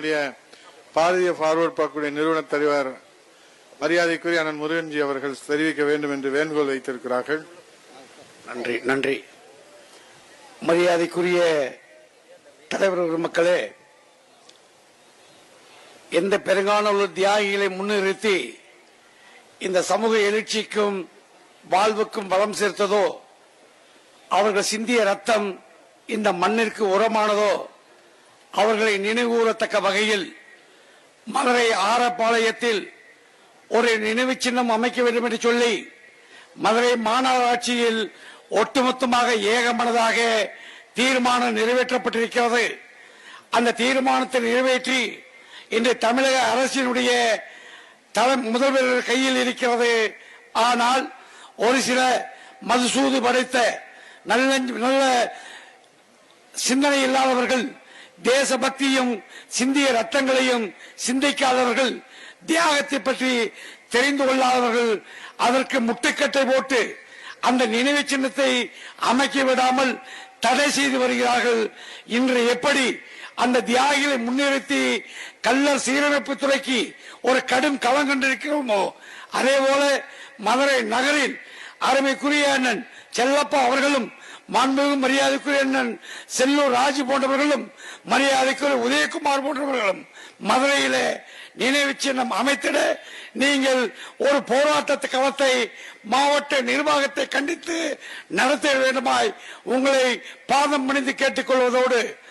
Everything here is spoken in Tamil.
நம்முடைய பாரதிய பார்வர்ட் பார்க்கக்கூடிய நிறுவன தலைவர் மரியாதைக்குரிய அண்ணன் முருகன்ஜி அவர்கள் தெரிவிக்க வேண்டும் என்று வேண்டுகோள் வைத்திருக்கிறார்கள். நன்றி நன்றி. மரியாதைக்குரிய தலைவர் மக்களே எந்த பெருங்கான தியாகிகளை முன்னிறுத்தி இந்த சமூக எழுச்சிக்கும் வாழ்வுக்கும் பலம் சேர்த்ததோ அவர்கள் சிந்திய ரத்தம் இந்த மண்ணிற்கு உரமானதோ அவர்களை நினைவுகூரத்தக்க வகையில் மதுரை ஆரப்பாளையத்தில் ஒரு நினைவு சின்னம் அமைக்க வேண்டும் என்று சொல்லி மதுரை மாநகராட்சியில் ஒட்டுமொத்தமாக ஏகமனதாக தீர்மானம் நிறைவேற்றப்பட்டிருக்கிறது. அந்த தீர்மானத்தை நிறைவேற்றி இன்று தமிழக அரசினுடைய தலை முதல்வர் கையில் இருக்கிறது. ஆனால் ஒரு சில மதுசூது படைத்த நல்ல நல்ல சிந்தனை இல்லாதவர்கள் தேசபக்தியும் சிந்திய ரத்தங்களையும் சிந்திக்காதவர்கள் தியாகத்தை பற்றி தெரிந்து கொள்ளாதவர்கள் அதற்கு முட்டுக்கட்டை போட்டு அந்த நினைவு சின்னத்தை அமைக்க விடாமல் தடை செய்து வருகிறார்கள். இன்று எப்படி அந்த தியாகிகளை முன்னிறுத்தி கல்லர் சீரமைப்பு துறைக்கு ஒரு கடும் களம் கண்டிருக்கிறோமோ அதே போல மதுரை நகரில் அருமைக்குரிய அண்ணன் செல்லப்பா அவர்களும் மாண்புமிகு மரியாதைக்குரிய அண்ணன் செல்லூர் ராஜு போன்றவர்களும் மரியாதைக்குரிய உதயகுமார் போன்றவர்களும் மதுரையிலே நினைவு சின்னம் அமைத்திட நீங்கள் ஒரு போராட்டத்து களத்தை மாவட்ட நிர்வாகத்தை கண்டித்து நடத்த வேண்டுமாய் உங்களை பாதம் பணிந்து கேட்டுக்கொள்வதோடு